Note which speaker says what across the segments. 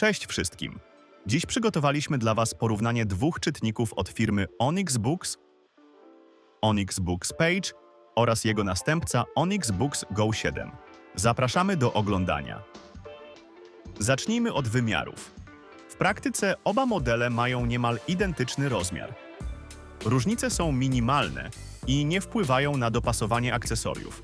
Speaker 1: Cześć wszystkim. Dziś przygotowaliśmy dla Was porównanie dwóch czytników od firmy Onyx Books, Onyx Books Page oraz jego następca Onyx Books Go 7. Zapraszamy do oglądania. Zacznijmy od wymiarów. W praktyce oba modele mają niemal identyczny rozmiar. Różnice są minimalne i nie wpływają na dopasowanie akcesoriów.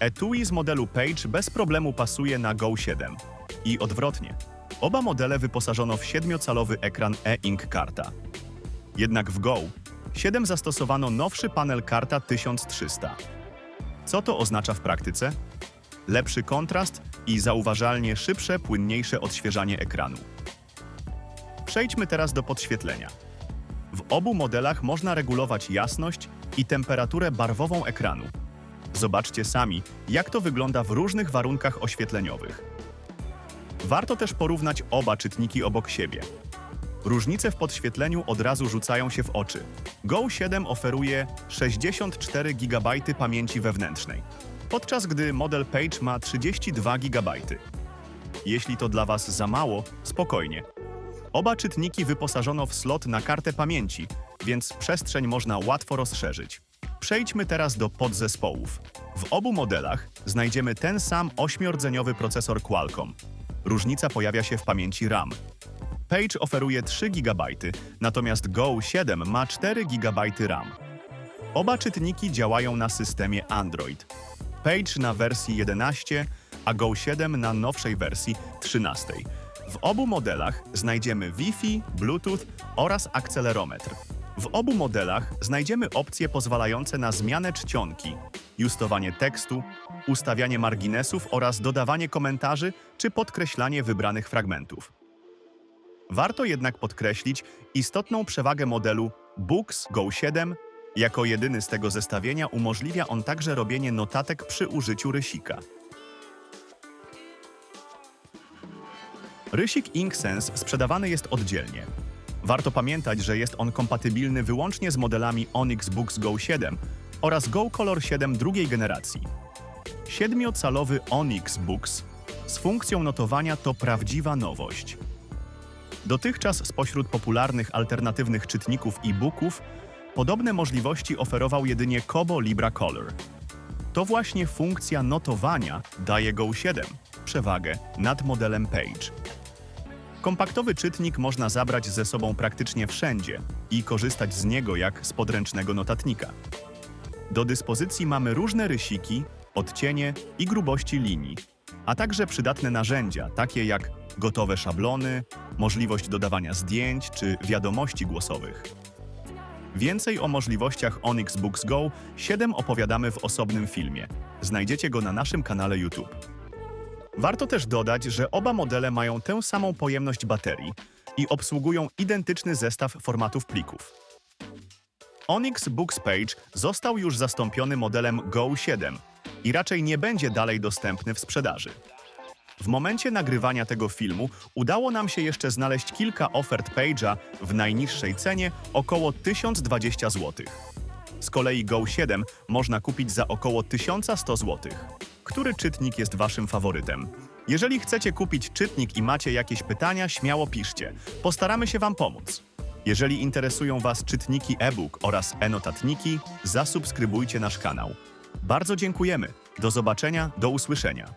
Speaker 1: Etui z modelu Page bez problemu pasuje na Go 7 i odwrotnie. Oba modele wyposażono w 7-calowy ekran e-ink karta. Jednak w Go 7 zastosowano nowszy panel karta 1300. Co to oznacza w praktyce? Lepszy kontrast i zauważalnie szybsze, płynniejsze odświeżanie ekranu. Przejdźmy teraz do podświetlenia. W obu modelach można regulować jasność i temperaturę barwową ekranu. Zobaczcie sami, jak to wygląda w różnych warunkach oświetleniowych. Warto też porównać oba czytniki obok siebie. Różnice w podświetleniu od razu rzucają się w oczy. Go 7 oferuje 64 GB pamięci wewnętrznej, podczas gdy model Page ma 32 GB. Jeśli to dla Was za mało, spokojnie. Oba czytniki wyposażono w slot na kartę pamięci, więc przestrzeń można łatwo rozszerzyć. Przejdźmy teraz do podzespołów. W obu modelach znajdziemy ten sam ośmiordzeniowy procesor Qualcomm. Różnica pojawia się w pamięci RAM. Page oferuje 3 GB, natomiast Go 7 ma 4 GB RAM. Oba czytniki działają na systemie Android. Page na wersji 11, a Go 7 na nowszej wersji 13. W obu modelach znajdziemy Wi-Fi, Bluetooth oraz akcelerometr. W obu modelach znajdziemy opcje pozwalające na zmianę czcionki, justowanie tekstu, ustawianie marginesów oraz dodawanie komentarzy czy podkreślanie wybranych fragmentów. Warto jednak podkreślić istotną przewagę modelu Books Go 7. Jako jedyny z tego zestawienia umożliwia on także robienie notatek przy użyciu rysika. Rysik InkSense sprzedawany jest oddzielnie. Warto pamiętać, że jest on kompatybilny wyłącznie z modelami Onyx Books Go 7 oraz Go Color 7 drugiej generacji. Siedmiocalowy Onyx Books z funkcją notowania to prawdziwa nowość. Dotychczas spośród popularnych alternatywnych czytników e-booków podobne możliwości oferował jedynie Kobo Libra Color. To właśnie funkcja notowania daje Go 7 przewagę nad modelem Page. Kompaktowy czytnik można zabrać ze sobą praktycznie wszędzie i korzystać z niego jak z podręcznego notatnika. Do dyspozycji mamy różne rysiki, odcienie i grubości linii, a także przydatne narzędzia, takie jak gotowe szablony, możliwość dodawania zdjęć czy wiadomości głosowych. Więcej o możliwościach Onyx Books Go 7 opowiadamy w osobnym filmie. Znajdziecie go na naszym kanale YouTube. Warto też dodać, że oba modele mają tę samą pojemność baterii i obsługują identyczny zestaw formatów plików. Onyx Books Page został już zastąpiony modelem Go 7 i raczej nie będzie dalej dostępny w sprzedaży. W momencie nagrywania tego filmu udało nam się jeszcze znaleźć kilka ofert Page'a w najniższej cenie około 1020 zł. Z kolei Go 7 można kupić za około 1100 zł. Który czytnik jest Waszym faworytem? Jeżeli chcecie kupić czytnik i macie jakieś pytania, śmiało piszcie. Postaramy się Wam pomóc. Jeżeli interesują Was czytniki e-book oraz e-notatniki, zasubskrybujcie nasz kanał. Bardzo dziękujemy. Do zobaczenia, do usłyszenia.